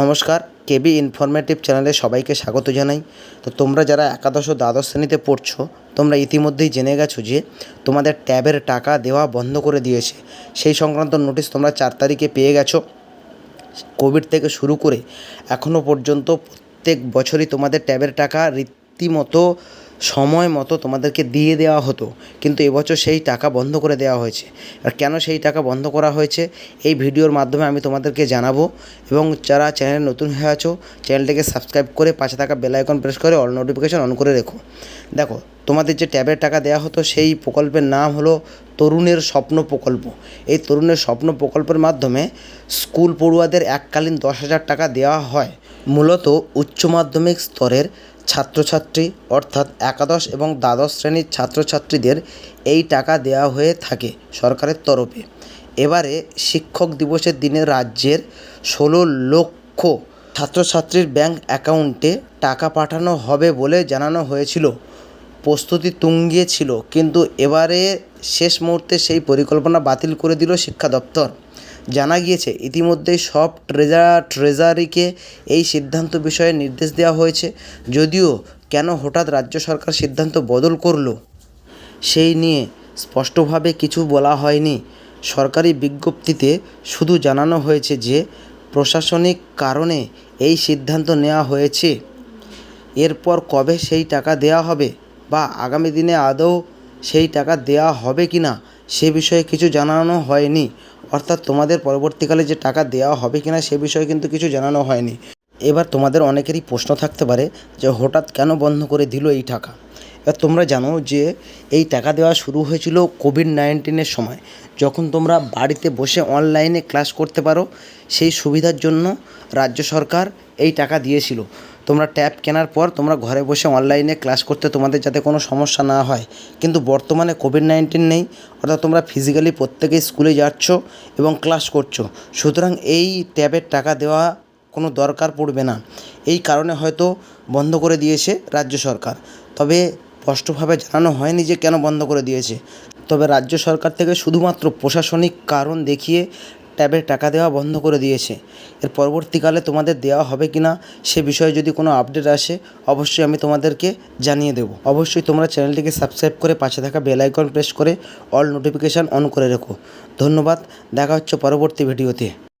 নমস্কার, কেবি ইনফরমেটিভ চ্যানেলে সবাইকে স্বাগত জানাই। তো তোমরা যারা একাদশ ও দ্বাদশ শ্রেণীতে পড়ছো, তোমরা ইতিমধ্যেই জেনে গেছো যে তোমাদের ট্যাবের টাকা দেওয়া বন্ধ করে দিয়েছে। সেই সংক্রান্ত নোটিশ তোমরা চার তারিখে পেয়ে গেছো। কোভিড থেকে শুরু করে এখনও পর্যন্ত প্রত্যেক বছরই তোমাদের ট্যাবের টাকা রীতিমতো সময় মতো তোমাদেরকে দিয়ে দেওয়া হতো, কিন্তু এবছর সেই টাকা বন্ধ করে দেওয়া হয়েছে। আর কেন সেই টাকা বন্ধ করা হয়েছে, এই ভিডিওর মাধ্যমে আমি তোমাদেরকে জানাব। এবং যারা চ্যানেলে নতুন হয়ে আছো, চ্যানেলটিকে সাবস্ক্রাইব করে পাশে থাকা বেল আইকন প্রেস করে অল নোটিফিকেশন অন করে রেখো। দেখো, তোমাদের যে ট্যাবের টাকা দেওয়া হতো, সেই প্রকল্পের নাম হলো তরুণের স্বপ্ন প্রকল্প। এই তরুণের স্বপ্ন প্রকল্পের মাধ্যমে স্কুল পড়ুয়াদের এককালীন দশ হাজার টাকা দেওয়া হয়। মূলত উচ্চ মাধ্যমিক স্তরের ছাত্রছাত্রী অর্থাৎ একাদশ এবং দ্বাদশ শ্রেণির ছাত্রছাত্রীদের এই টাকা দেওয়া হয়ে থাকে সরকারের তরফে। এবারে শিক্ষক দিবসের দিনে রাজ্যের ষোলো লক্ষ ছাত্রছাত্রীর ব্যাংক অ্যাকাউন্টে টাকা পাঠানো হবে বলে জানানো হয়েছিল। প্রস্তুতি তুঙ্গে ছিল কিন্তু এবারে শেষ মুহূর্তে সেই পরিকল্পনা বাতিল করে দিল শিক্ষা দপ্তর। জানা গিয়েছে, ইতিমধ্যেই সব ট্রেজা, ট্রেজারিকে এই সিদ্ধান্ত বিষয়ে নির্দেশ দেওয়া হয়েছে। যদিও কেন হঠাৎ রাজ্য সরকার সিদ্ধান্ত বদল করল, সেই নিয়ে স্পষ্টভাবে কিছু বলা হয়নি। সরকারি বিজ্ঞপ্তিতে শুধু জানানো হয়েছে যে, প্রশাসনিক কারণে এই সিদ্ধান্ত নেওয়া হয়েছে। এরপর কবে সেই টাকা দেওয়া হবে বা আগামী দিনে আদৌ সেই টাকা দেয়া হবে কি না, সে বিষয়ে কিছু জানানো হয়নি। অর্থাৎ তোমাদের পরবর্তীকালে যে টাকা দেওয়া হবে কি না, সে বিষয়ে কিন্তু কিছু জানানো হয়নি। এবার তোমাদের অনেকেরই প্রশ্ন থাকতে পারে যে হঠাৎ কেন বন্ধ করে দিল এই টাকা? এবার তোমরা জানো যে এই টাকা দেওয়া শুরু হয়েছিল কোভিড নাইন্টিনের সময়। যখন তোমরা বাড়িতে বসে অনলাইনে ক্লাস করতে পারো, সেই সুবিধার জন্য রাজ্য সরকার এই টাকা দিয়েছিল। তোমরা ট্যাব কেনার পর তোমরা ঘরে বসে অনলাইনে ক্লাস করতে তোমাদের যাতে কোনো সমস্যা না হয়। কিন্তু বর্তমানে কোভিড নাইন্টিন নেই, অর্থাৎ তোমরা ফিজিক্যালি প্রত্যেকেই স্কুলে যাচ্ছ এবং ক্লাস করছ। সুতরাং এই ট্যাবের টাকা দেওয়া কোনো দরকার পড়বে না। এই কারণে হয়তো বন্ধ করে দিয়েছে রাজ্য সরকার। তবে স্পষ্টভাবে জানানো হয়নি যে কেন বন্ধ করে দিয়েছে। তবে রাজ্য সরকার থেকে শুধুমাত্র প্রশাসনিক কারণ দেখিয়ে ট্যাবের টাকা দেওয়া বন্ধ করে দিয়েছে। এর পরবর্তীকালে তোমাদের দেওয়া হবে কি না সে বিষয়ে যদি কোনো আপডেট আসে, অবশ্যই আমি তোমাদেরকে জানিয়ে দেবো। অবশ্যই তোমরা চ্যানেলটিকে সাবস্ক্রাইব করে পাশে থাকা বেল আইকন প্রেস করে অল নোটিফিকেশান অন করে রেখো। ধন্যবাদ, দেখা হচ্ছে পরবর্তী ভিডিওতে।